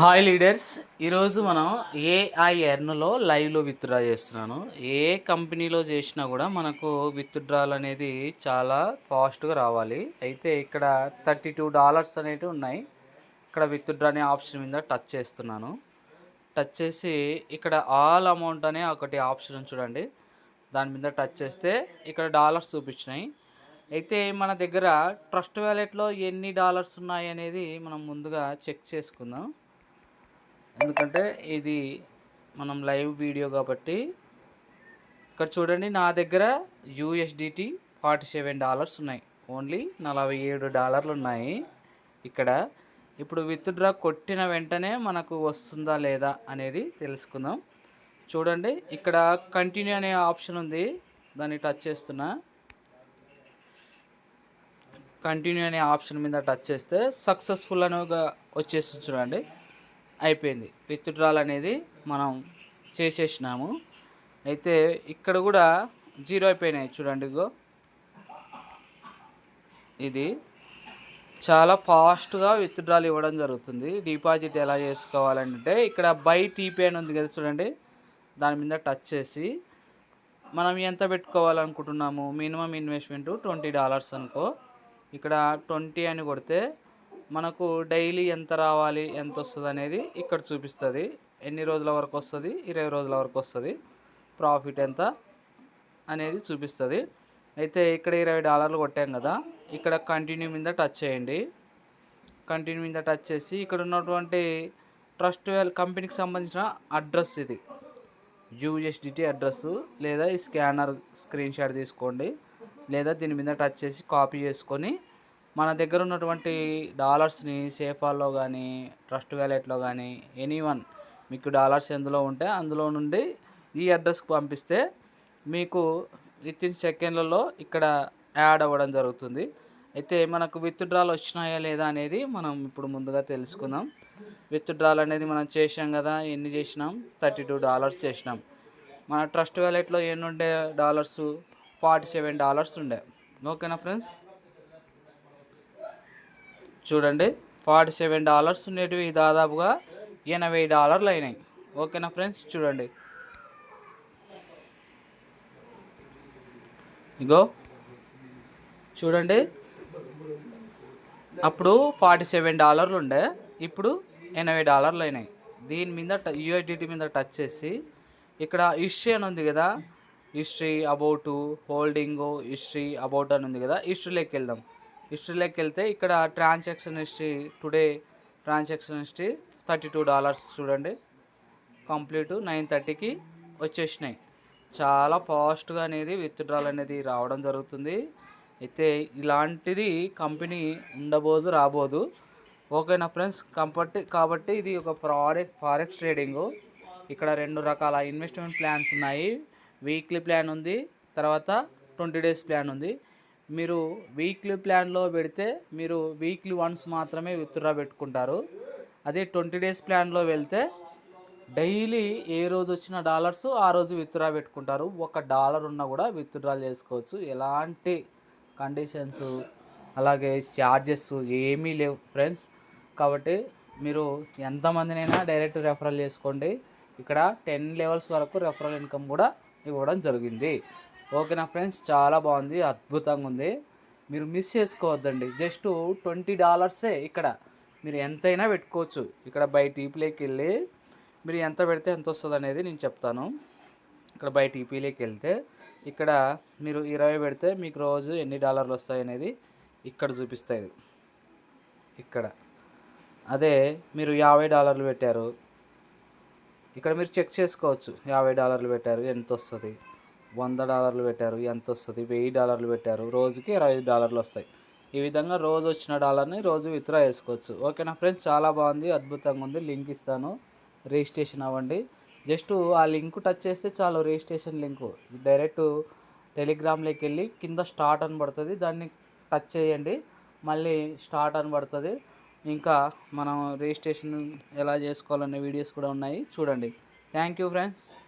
Hi leaders ఈరోజు మనం AI ఎర్న్లో లైవ్లో విత్డ్రా చేస్తున్నాను. ఏ కంపెనీలో చేసినా కూడా మనకు విత్డ్రాల్ అనేది చాలా ఫాస్ట్గా రావాలి. అయితే ఇక్కడ థర్టీ టూ డాలర్స్ అనేవి ఉన్నాయి. ఇక్కడ విత్డ్రా అనే ఆప్షన్ మీద టచ్ చేస్తున్నాను. టచ్ చేసి ఇక్కడ ఆల్ అమౌంట్ అనే ఒకటి ఆప్షన్ చూడండి. దాని మీద టచ్ చేస్తే ఇక్కడ డాలర్స్ చూపించినాయి. అయితే మన దగ్గర ట్రస్ట్ వ్యాలెట్లో ఎన్ని డాలర్స్ ఉన్నాయి అనేది మనం ముందుగా చెక్ చేసుకుందాం. ఎందుకంటే ఇది మనం లైవ్ వీడియో కాబట్టి ఇక్కడ చూడండి నా దగ్గర యూఎస్డిటి ఫార్టీ సెవెన్ డాలర్స్ ఉన్నాయి. ఓన్లీ నలభై ఏడు డాలర్లు ఉన్నాయి ఇక్కడ. ఇప్పుడు విత్డ్రా కొట్టిన వెంటనే మనకు వస్తుందా లేదా అనేది తెలుసుకుందాం. చూడండి ఇక్కడ కంటిన్యూ అనే ఆప్షన్ ఉంది. దాన్ని టచ్ చేస్తున్నా. కంటిన్యూ అనే ఆప్షన్ మీద టచ్ చేస్తే సక్సెస్ఫుల్ అనుగా వచ్చేస్తుంది చూడండి. అయిపోయింది. విత్డ్రాల్ అనేది మనం చేసేసినాము. అయితే ఇక్కడ కూడా జీరో అయిపోయినాయి చూడండి గో ఇది చాలా ఫాస్ట్గా విత్డ్రాల్ ఇవ్వడం జరుగుతుంది. డిపాజిట్ ఎలా చేసుకోవాలంటే ఇక్కడ బై టీపీ అని ఉంది కదా చూడండి. దాని మీద టచ్ చేసి మనం ఎంత పెట్టుకోవాలనుకుంటున్నాము? మినిమం ఇన్వెస్ట్మెంట్ ట్వంటీ డాలర్స్ అనుకో. ఇక్కడ ట్వంటీ అని కొడితే మనకు డైలీ ఎంత రావాలి ఎంత వస్తుంది అనేది ఇక్కడ చూపిస్తుంది. ఎన్ని రోజుల వరకు వస్తుంది ఇరవై రోజుల వరకు వస్తుంది ప్రాఫిట్ ఎంత అనేది చూపిస్తుంది. అయితే ఇక్కడ ఇరవై డాలర్లు కొట్టాం కదా ఇక్కడ కంటిన్యూ మీద టచ్ చేయండి. కంటిన్యూ మీద టచ్ చేసి ఇక్కడ ఉన్నటువంటి ట్రస్ట్ వెల్ కంపెనీకి సంబంధించిన అడ్రస్ ఇది. యూఎస్డిటీ అడ్రస్ లేదా ఈ స్కానర్ స్క్రీన్ షాట్ తీసుకోండి. లేదా దీని మీద టచ్ చేసి కాపీ చేసుకొని మన దగ్గర ఉన్నటువంటి డాలర్స్ని సేఫాల్లో కానీ ట్రస్ట్ వ్యాలెట్లో కానీ ఎనీ వన్ మీకు డాలర్స్ ఎందులో ఉంటే అందులో నుండి ఈ అడ్రస్కి పంపిస్తే మీకు విత్ ఇన్ సెకండ్లలో ఇక్కడ యాడ్ అవ్వడం జరుగుతుంది. అయితే మనకు విత్డ్రాలు వచ్చినాయా లేదా అనేది మనం ఇప్పుడు ముందుగా తెలుసుకుందాం. విత్డ్రాల్ అనేది మనం చేసాం కదా ఎన్ని చేసినాం? థర్టీ టూ డాలర్స్ చేసినాం. మన ట్రస్ట్ వ్యాలెట్లో ఎన్ని ఉండే డాలర్స్? ఫార్టీ సెవెన్ డాలర్స్ ఉండే. ఓకేనా ఫ్రెండ్స్? చూడండి ఫార్టీ సెవెన్ డాలర్స్ ఉండేటివి దాదాపుగా ఎనభై డాలర్లు అయినాయి. ఓకేనా ఫ్రెండ్స్ చూడండి. ఇగో చూడండి. అప్పుడు ఫార్టీ సెవెన్ డాలర్లు ఉండే ఇప్పుడు ఎనభై డాలర్లు అయినాయి. దీని మీద యూఐడిటీ మీద టచ్ చేసి ఇక్కడ హిస్టరీ అని ఉంది కదా history about holding history about అని ఉంది కదా హిస్టరీలోకి వెళ్దాం హిస్టరీలోకి వెళ్తే ఇక్కడ transaction history today transaction history thirty two dollars చూడండి. కంప్లీట్ నైన్ థర్టీకి వచ్చేసినాయి. చాలా ఫాస్ట్గా అనేది విత్డ్రాల్ అనేది రావడం జరుగుతుంది. అయితే ఇలాంటిది కంపెనీ ఉండబోదు రాబోదు. ఓకేనా ఫ్రెండ్స్? కాబట్టి కాబట్టి ఇది ఒక ప్రాడక్ట్ ఫారెక్స్ ట్రేడింగ్. ఇక్కడ రెండు రకాల ఇన్వెస్ట్మెంట్ ప్లాన్స్ ఉన్నాయి. వీక్లీ ప్లాన్ ఉంది తర్వాత ట్వంటీ డేస్ ప్లాన్ ఉంది. మీరు వీక్లీ ప్లాన్లో పెడితే మీరు వీక్లీ వన్స్ మాత్రమే విత్డ్రా పెట్టుకుంటారు. అదే ట్వంటీ డేస్ ప్లాన్లో వెళ్తే డైలీ ఏ రోజు వచ్చిన డాలర్స్ ఆ రోజు విత్డ్రా పెట్టుకుంటారు. ఒక డాలర్ ఉన్నా కూడా విత్డ్రా చేసుకోవచ్చు. ఎలాంటి కండిషన్స్ అలాగే ఛార్జెస్ ఏమీ లేవు ఫ్రెండ్స్ కాబట్టి మీరు ఎంతమందినైనా డైరెక్ట్ రెఫరల్ చేసుకోండి. ఇక్కడ టెన్ లెవెల్స్ వరకు రెఫరల్ ఇన్కమ్ కూడా ఇవ్వడం జరిగింది. ఓకేనా ఫ్రెండ్స్ చాలా బాగుంది అద్భుతంగా ఉంది. మీరు మిస్ చేసుకోవద్దండి. జస్ట్ ట్వంటీ డాలర్సే ఇక్కడ. మీరు ఎంతైనా పెట్టుకోవచ్చు. ఇక్కడ బై టీపీలోకి వెళ్ళి మీరు ఎంత పెడితే ఎంత వస్తుంది అనేది నేను చెప్తాను. ఇక్కడ బై టీపీలోకి వెళ్తే ఇక్కడ మీరు ఇరవై పెడితే మీకు రోజు ఎన్ని డాలర్లు వస్తాయి అనేది ఇక్కడ చూపిస్తుంది ఇక్కడ. అదే మీరు యాభై డాలర్లు పెట్టారు. ఇక్కడ మీరు చెక్ చేసుకోవచ్చు. యాభై డాలర్లు పెట్టారు ఎంత వస్తుంది. వంద డాలర్లు పెట్టారు ఎంత వస్తుంది? వెయ్యి డాలర్లు పెట్టారు. రోజుకి ఇరవై ఐదు డాలర్లు వస్తాయి. ఈ విధంగా రోజు వచ్చిన డాలర్ని రోజు విత్డ్రా చేసుకోవచ్చు. ఓకేనా ఫ్రెండ్స్? చాలా బాగుంది అద్భుతంగా ఉంది. లింక్ ఇస్తాను. రిజిస్ట్రేషన్ అవ్వండి. జస్ట్ ఆ లింక్ టచ్ చేస్తే చాలు రిజిస్ట్రేషన్ లింకు. డైరెక్ట్ టెలిగ్రామ్లోకి వెళ్ళి కింద స్టార్ట్ అని పడుతుంది. దాన్ని టచ్ చేయండి. మళ్ళీ స్టార్ట్ అని పడుతుంది. ఇంకా మనం రిజిస్ట్రేషన్ ఎలా చేసుకోవాలనే వీడియోస్ కూడా ఉన్నాయి. చూడండి. Thank you friends.